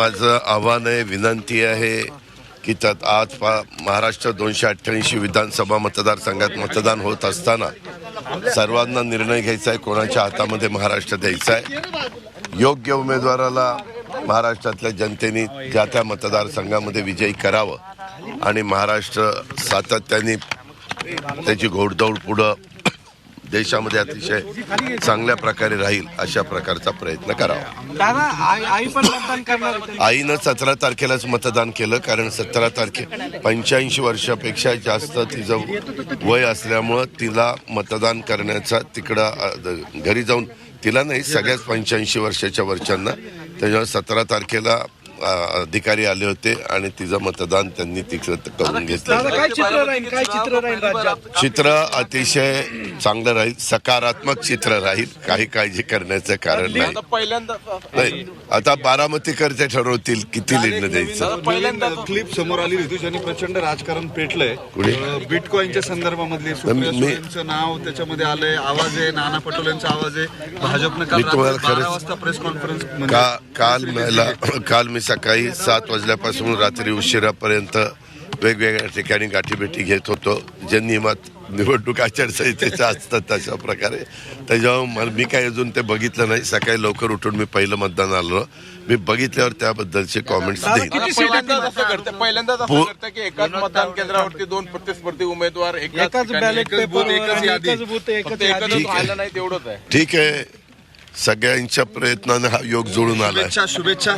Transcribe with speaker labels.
Speaker 1: माझं आव्हान आहे विनंती आहे की त्यात आज पा महाराष्ट्र दोनशे अठ्ठ्याऐंशी विधानसभा मतदारसंघात मतदान होत असताना सर्वांना निर्णय घ्यायचा आहे कोणाच्या हातामध्ये महाराष्ट्र द्यायचा आहे. योग्य उमेदवाराला महाराष्ट्रातल्या जनतेने ज्या त्या मतदारसंघामध्ये विजयी करावं आणि महाराष्ट्र सातत्याने त्याची घोडदौड पुढं देशामध्ये अतिशय चांगल्या प्रकारे राहील अशा प्रकारचा प्रयत्न करावा. आईनं सतरा तारखेलाच मतदान केलं कारण सतरा तारखे पंच्याऐंशी वर्षापेक्षा जास्त तिचं वय असल्यामुळं तिला मतदान करण्याचा तिकडं घरी जाऊन तिला नाही सगळ्याच पंच्याऐंशी वर्षाच्या वरच्यांना त्याच्यामुळे सतरा तारखेला अधिकारी आले होते आणि तिचं मतदान त्यांनी तिकडं करून घेतलं.
Speaker 2: चित्र राहील? काय चित्र राहील राज्यात?
Speaker 1: चित्र अतिशय चांगलं राहील सकारात्मक चित्र राहील. काही काळजी करण्याचं कारण नाही.
Speaker 3: पहिल्यांदा
Speaker 1: नाही आता बारामतीकरते ठरवतील किती लिहिणं द्यायचं?
Speaker 3: पहिल्यांदा
Speaker 4: क्लिप समोर आली होती ज्यांनी प्रचंड राजकारण पेटलंय? अं, बिटकॉईनच्या संदर्भामधली नाव त्याच्यामध्ये आलंय. आवाज आहे नाना पटोलेंचा आवाज आहे. भाजपनं काल प्रेस कॉन्फरन्स
Speaker 1: का काल मला काल मी सकाळी सात वाजल्यापासून रात्री उशिरापर्यंत वेगवेगळ्या ठिकाणी गाठीभेटी घेत होतो. जे नियमात निवडणूक आचारसंहितेच्या असतात तशा प्रकारे. त्याच्यावर मला- मी काय अजून ते बघितलं नाही. सकाळी लवकर उठून मी पहिलं मतदान आलो. मी बघितल्यावर त्याबद्दलचे कॉमेंट्स देईन.
Speaker 3: पहिल्यांदाच असं की एकाच मतदान केंद्रावरती दोन प्रतिस्पर्धी उमेदवार एकाच
Speaker 2: बॅलेट पेपर
Speaker 4: एकच यादी.
Speaker 1: ठीक आहे. सगळ्यांच्या प्रयत्नाने हा योग जुळून आला
Speaker 4: शुभेच्छा.